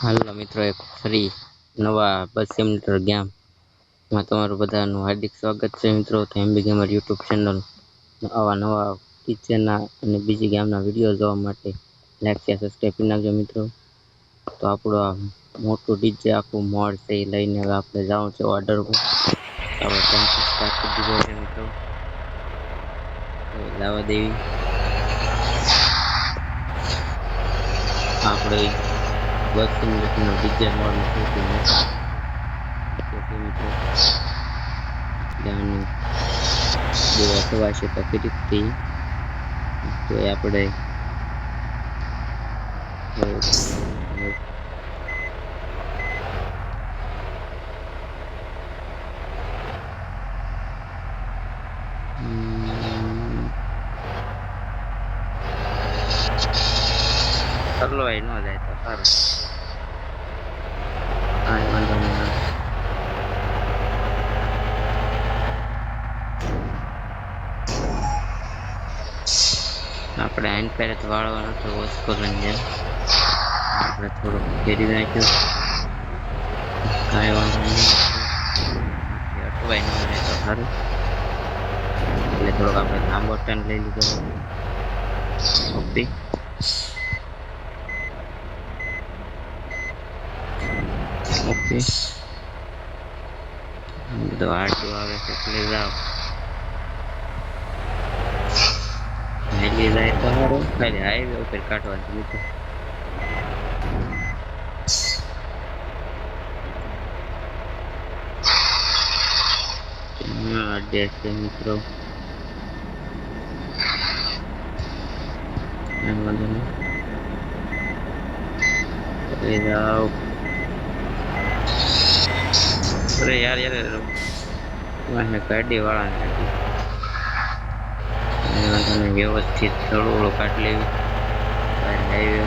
હાલો મિત્રો, એક ફરી નવા બસ સિમ્યુલેટર ગેમમાં તમારું બધાનું હાર્દિક સ્વાગત છે મિત્રો, તો એમબી ગેમર યુટ્યુબ ચેનલ આવા નવા કિચનના અને બીજી ગેમના વીડિયો જોવા માટે લાઈક શેર સબસ્ક્રાઈબ કરી નાખજો મિત્રો. તો આપણું આ મોટું ડીજે આખું મોડ છે એ લઈને હવે આપણે જવું છે ઓર્ડરમાં આપણે ટાઈમ સ્ટાર્ટ કરી દીધો છે મિત્રો. લાવા દેવી. આપણે મોડનું સૌથી મોટા સૌથી મિત્રો ત્યાંનું બહુ અસવા છે તકલીફથી તો એ આપણે હલવાઈ ન જાય તો સારું કાંઈ વાંધો નહીં આવે. આપણે આઈન પહેરે તો વાળવાનો તો ઓછો લઈને. આપણે થોડું ફેરી નાખ્યું. કાંઈ વાંધો નહીં. બાકી અટવાઈ ન જાય તો સારું. એટલે થોડોક આપણે લાંબો ટાઈમ લઈ લીધો. ઓકે ઓકે બધો આટલું આવે છે, એટલે જાઓ. હાઈવે જાય તો સારું. ખાલી હાઈવે ઉપર કાઢવાનું હા અડ્ડે છે મિત્રો. અરે યાર યાર ગાડી વાળા ગાડી તમે વ્યવસ્થિત થોડું કાઢી લેવું. હાઈવે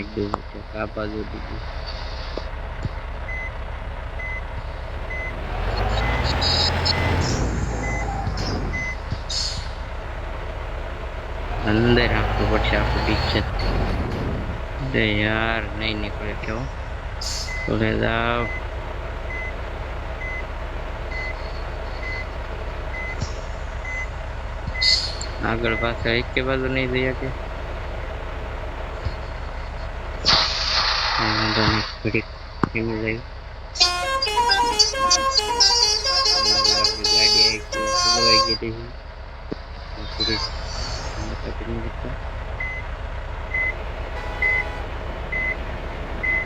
એક અંદર રાખવું પડશે, આખું પિક્ચર યાર, નહીં નીકળે કેવો. બોલે જાવ આગળ પાછળ એક કે બાજુ નહીં જઈ શકે. વાંધો નહીં કરી દીધા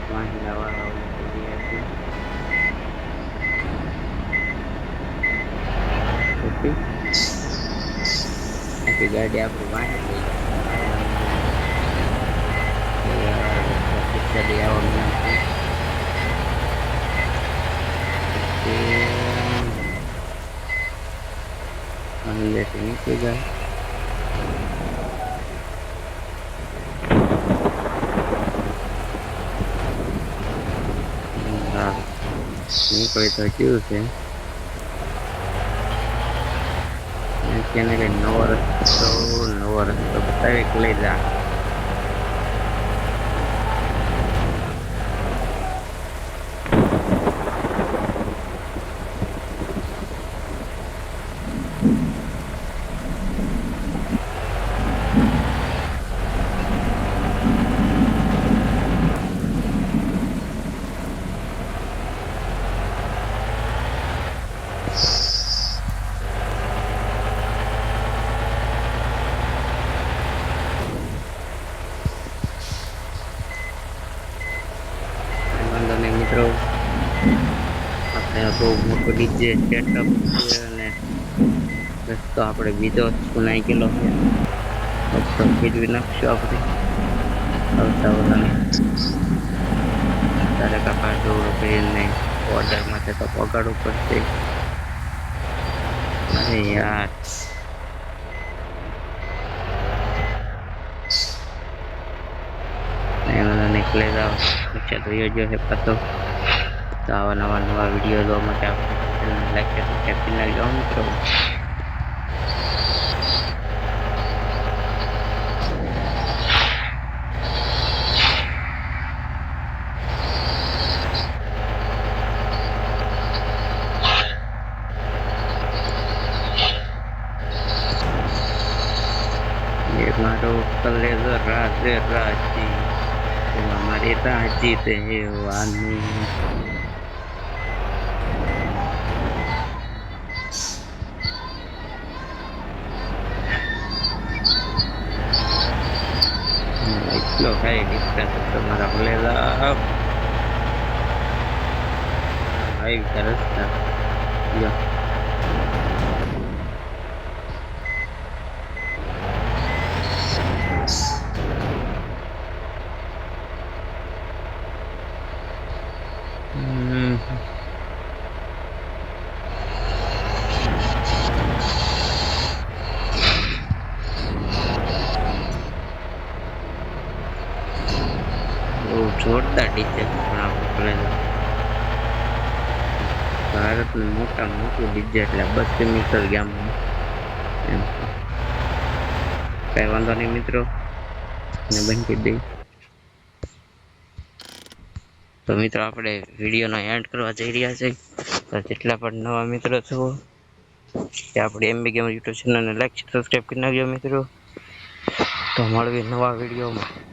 વાંદરા વાળા ઓલા થઈ ગયા છે ઓકે આખી ગાડી આપણી વાંહે લઈ ચડી આવવાનું નથી અંદરથી નીકળી જાય હા નીકળી તો ગયું તેને કઈ નવો રસ્તો નવો રસ્તો બતાવે કે લઈ જા કાંઈ વાંધો નહીં મિત્રો આપણે આ બહુ મોટો ડીજે સેટઅપ છે અને રસ્તો આપણે બીજો સુનાઈ ગયેલો છે. રસ્તો નાખશું આપણે. આવતા બધાને તારે કાકા દોડો કરીને ઓર્ડર માટે તો પગાડવું પડશે. અરે યાર. નીકળી જાઓ. પિક્ચર જોયો જો છે પાછો. તો આવા નવા નવા વિડીયો જોવા માટે લાઈક કેપ્ટન લાગ્યો મિત્રો મારો કલેજર રાજે રાજી મારી રાજી તે વાની કઈ ડિફરન્સ તમારા કલેજા આવી ગયા રસ્તા લ્યો હમ. બહુ જોરદાર ડીજે પણ આપણે ભારતનું મોટામાં મોટું ડીજે એટલે બસો મીટર ગામનું. એમ. કઈ વાંધો નહીં મિત્રો. ને બંધ દઈ તો મિત્રો આપણે વિડીયોનો એન્ડ કરવા જઈ રહ્યા છે તો જેટલા પણ નવા મિત્રો છો, કે આપણે એમબી ગેમ યુટ્યુબ ચેનલને લાઈક સબસ્ક્રાઈબ કરી નાખજો મિત્રો. તો મળવી નવા વિડીયોમાં.